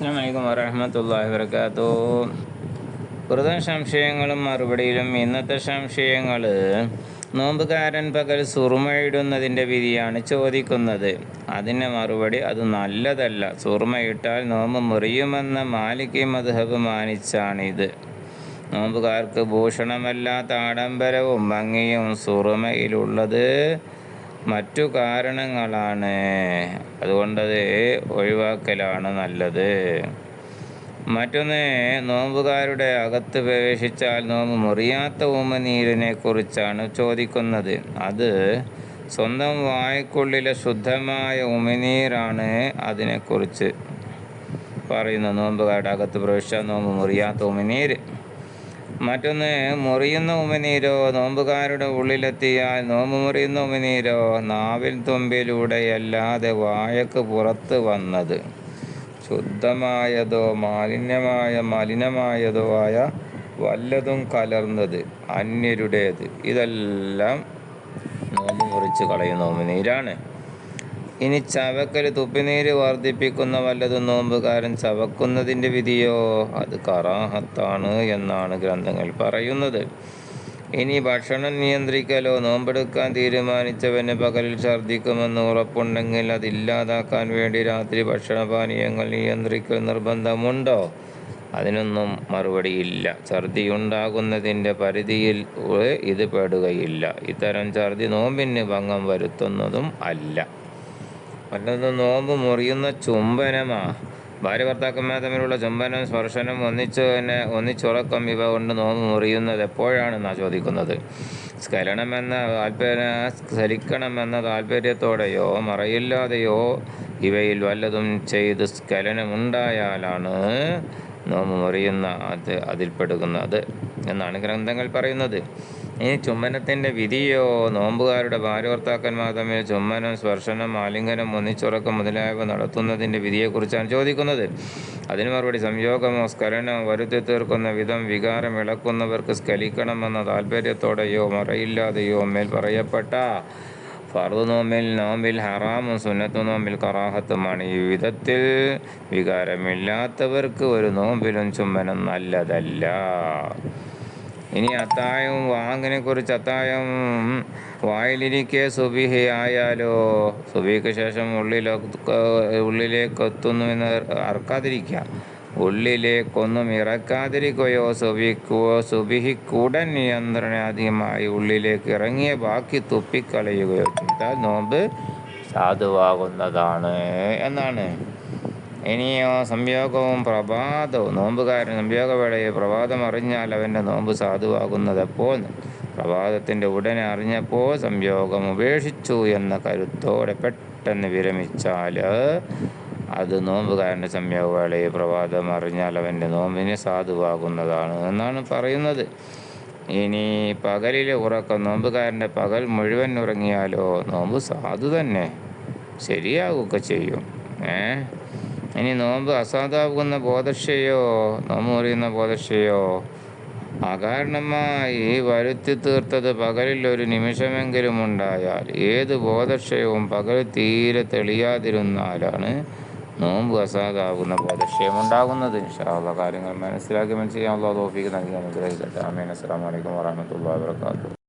അസ്സാം വലൈക്കും വരഹമത്തല്ലാഹി വർക്കാത്തു വെറുതെ സംശയങ്ങളും മറുപടിയിലും ഇന്നത്തെ സംശയങ്ങൾ നോമ്പുകാരൻ പകൽ സുറുമയിടുന്നതിന്റെ വിധിയാണ് ചോദിക്കുന്നത്. അതിന് മറുപടി അത് നല്ലതല്ല. സുറുമയിട്ടാൽ നോമ്പ് മുറിയുമെന്ന മാലിക് മധുഹബ് മാനിച്ചാണിത്. നോമ്പുകാർക്ക് ഭൂഷണമല്ലാത്ത ആഡംബരവും ഭംഗിയും സുറുമയിലുള്ളത് മറ്റു കാരണങ്ങളാണ്. അതുകൊണ്ടത് ഒഴിവാക്കലാണ് നല്ലത്. മറ്റൊന്ന് നോമ്പുകാരുടെ അകത്ത് പ്രവേശിച്ചാൽ നോമ്പ് മുറിയാത്ത ഉമനീരിനെ കുറിച്ചാണ് ചോദിക്കുന്നത്. അത് സ്വന്തം വായ്ക്കുള്ളിലെ ശുദ്ധമായ ഉമിനീരാണ് അതിനെക്കുറിച്ച് പറയുന്നത്. നോമ്പുകാരുടെ അകത്ത് പ്രവേശിച്ചാൽ നോമ്പ് മുറിയാത്ത ഉമിനീര്. മറ്റൊന്ന് മുറിയുന്ന ഉമിനീരോ നോമ്പുകാരുടെ ഉള്ളിലെത്തിയാൽ നോമ്പ് മുറിയുന്ന ഉമിനീരോ നാവിൽ തുമ്പിലൂടെയല്ലാതെ വായക്ക് പുറത്ത് വന്നത്. ശുദ്ധമായതോ മാലിന്യമായ മലിനമായതോ ആയ വല്ലതും കലർന്നത് അന്യരുടേത്. ഇതെല്ലാം നോമ്പ് മുറിച്ച് കളയുന്ന ഉമിനീരാണ്. ഇനി ചവക്കൽ തുപ്പിനീര് വർദ്ധിപ്പിക്കുന്ന വല്ലതും നോമ്പുകാരൻ ചവക്കുന്നതിന്റെ വിധിയോ? അത് കറാഹത്താണ് എന്നാണ് ഗ്രന്ഥങ്ങൾ പറയുന്നത്. ഇനി ഭക്ഷണം നിയന്ത്രിക്കലോ? നോമ്പെടുക്കാൻ തീരുമാനിച്ചവന് പകലിൽ ഛർദ്ദിക്കുമെന്ന് ഉറപ്പുണ്ടെങ്കിൽ അതില്ലാതാക്കാൻ വേണ്ടി രാത്രി ഭക്ഷണപാനീയങ്ങൾ നിയന്ത്രിക്കൽ നിർബന്ധമുണ്ടോ? അതിനൊന്നും മറുപടിയില്ല. ഛർദി ഉണ്ടാകുന്നതിന്റെ പരിധിയിൽ ഇത് പെടുകയില്ല. ഇത്തരം ഛർദി നോമ്പിന് ഭംഗം വരുത്തുന്നതും അല്ല. മറ്റൊന്ന് നോമ്പ് മുറിയുന്ന ചുംബനമാ. ഭാര്യ ഭർത്താക്കന്മാർ തമ്മിലുള്ള ചുംബനം സ്പർശനം ഒന്നിച്ചു തന്നെ ഒന്നിച്ചുറക്കം ഇവ കൊണ്ട് നോമ്പ് മുറിയുന്നത് എപ്പോഴാണെന്നാണ് ചോദിക്കുന്നത്. സ്കലണമെന്ന താല്പര്യ സ്കലിക്കണമെന്ന താല്പര്യത്തോടെയോ മറയില്ലാതെയോ ഇവയിൽ വല്ലതും ചെയ്ത് സ്കലനമുണ്ടായാലാണ് നോമ്പ് മുറിയുന്ന അത് അതിൽപ്പെടുന്നത് എന്നാണ് ഗ്രന്ഥങ്ങൾ പറയുന്നത്. ഈ ചുമ്മനത്തിന്റെ വിധിയോ നോമ്പുകാരുടെ ഭാര്യോർത്താക്കന്മാർ തമ്മിൽ ചുമ്മനം സ്പർശനം ആലിംഗനം ഒന്നിച്ചുറക്കം മുതലായവ നടത്തുന്നതിന്റെ വിധിയെക്കുറിച്ചാണ് ചോദിക്കുന്നത്. അതിന് മറുപടി സംയോഗമോ സ്കലനമോ വരുത്തി തീർക്കുന്ന വിധം വികാരം ഇളക്കുന്നവർക്ക് സ്കലിക്കണമെന്ന താല്പര്യത്തോടെയോ മറയില്ലാതെയോ മേൽ പറയപ്പെട്ട ഫർദ് നോമ്പിൽ നോമ്പിൽ ഹറാമും സുന്നത്തു നോമ്പിൽ കറാഹത്തുമാണ്. ഈ വിധത്തിൽ വികാരമില്ലാത്തവർക്ക് ഒരു നോമ്പിലും ചുമ്മനം നല്ലതല്ല. ഇനി അത്തായവും വാങ്ങിനെ കുറിച്ച് അത്തായം വായിലിരിക്കെ സുബിഹി ആയാലോ സുബിക്ക് ശേഷം ഉള്ളിലോ ഉള്ളിലേക്ക് എത്തുന്നു എന്ന് അറക്കാതിരിക്കുക ഉള്ളിലേക്കൊന്നും ഇറക്കാതിരിക്കുകയോ സുബിക്കുകയോ സുബിഹിക്കുടൻ നിയന്ത്രണാധികമായി ഉള്ളിലേക്ക് ഇറങ്ങിയ ബാക്കി തുപ്പിക്കളയുകയോ ചെയ്താൽ നോമ്പ് സാധുവാകുന്നതാണ് എന്നാണ്. ഇനിയോ സംയോഗവും പ്രഭാതവും. നോമ്പുകാരൻ സംയോഗവേളയെ പ്രഭാതം അറിഞ്ഞാൽ അവന്റെ നോമ്പ് സാധുവാകുന്നതെപ്പോൾ? പ്രഭാതത്തിന്റെ ഉടനെ അറിഞ്ഞപ്പോൾ സംയോഗം ഉപേക്ഷിച്ചു എന്ന കരുത്തോടെ പെട്ടെന്ന് വിരമിച്ചാൽ അത് നോമ്പുകാരന്റെ സംയോഗവേളയെ പ്രഭാതം അറിഞ്ഞാൽ അവന്റെ നോമ്പിനെ സാധുവാകുന്നതാണ് എന്നാണ് പറയുന്നത്. ഇനി പകലിലെ ഉറക്കം നോമ്പുകാരന്റെ പകൽ മുഴുവൻ ഉറങ്ങിയാലോ? നോമ്പ് സാധു തന്നെ. ശരിയാകുകയൊക്കെ ചെയ്യും. ഏ? ഇനി നോമ്പ് അസാധാവുന്ന ബോധക്ഷയോ നോമ്പ് മുറിയുന്ന ബോധക്ഷയോ. അകാരണമായി വരുത്തി തീർത്തത് പകലിൽ ഒരു നിമിഷമെങ്കിലും ഉണ്ടായാൽ ഏത് ബോധക്ഷയവും പകൽ തീരെ തെളിയാതിരുന്നാലാണ് നോമ്പ് അസാധാവുന്ന ബോധക്ഷയം ഉണ്ടാകുന്നത്. ഇൻഷാള്ള കാര്യങ്ങൾ മനസ്സിലാക്കി മനസ്സിലാക്കാനുള്ള തോഫിക്ക് നൽകി അനുഗ്രഹിക്കട്ടെ. അമീൻ അസ്സാം വലൈക്കും വാഹമത്തല്ലാ വാത്തു